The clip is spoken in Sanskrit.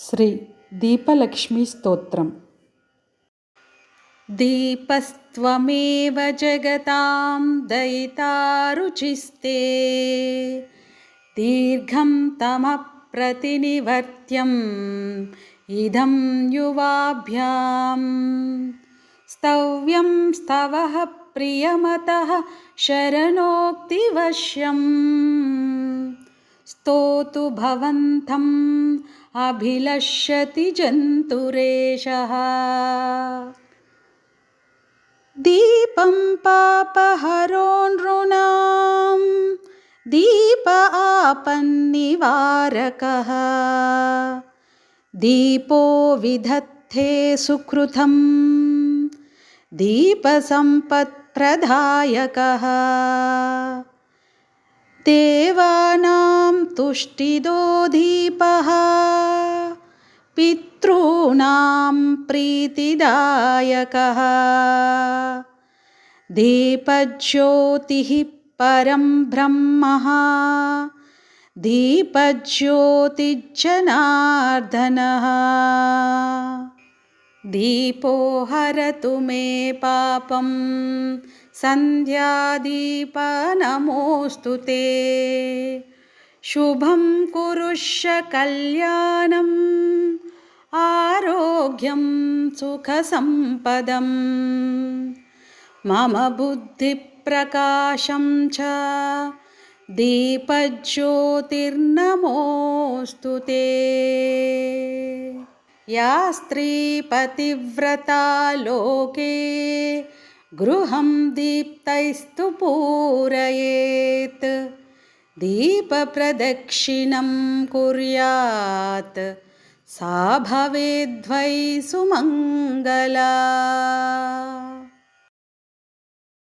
श्रीदीपलक्ष्मीस्तोत्रम् दीपस्त्वमेव जगतां दयितारुचिस्ते। दीर्घं तमप्रतिनिवर्त्यम्। इदं युवाभ्यां स्तव्यं स्तवः प्रियमतः शरणोक्तिवश्यम्। स्तोतु भवन्तम् अभिलष्यति जन्तुरेशः। दीपं पापहरो नृणां दीप आपन्निवारकः। दीपो विधत्ते सुकृतं दीपसम्पत्प्रदायकः देवानां तुष्टिदो दीपः पितॄणां प्रीतिदायकः। दीपज्योतिः परं ब्रह्मः। दीपज्योतिजनार्दनः दीपो हरतु मे पापं। सन्ध्यादीपनमोऽस्तु ते शुभं कुरुष्य कल्याणम् आरोग्यं सुखसम्पदम् मम बुद्धिप्रकाशं च दीपज्योतिर्नमोऽस्तु ते या स्त्रीपतिव्रता लोके गृहं दीप्तैस्तु पूरयेत् दीपप्रदक्षिणं कुर्यात्। सा भवेद्वै सुमङ्गला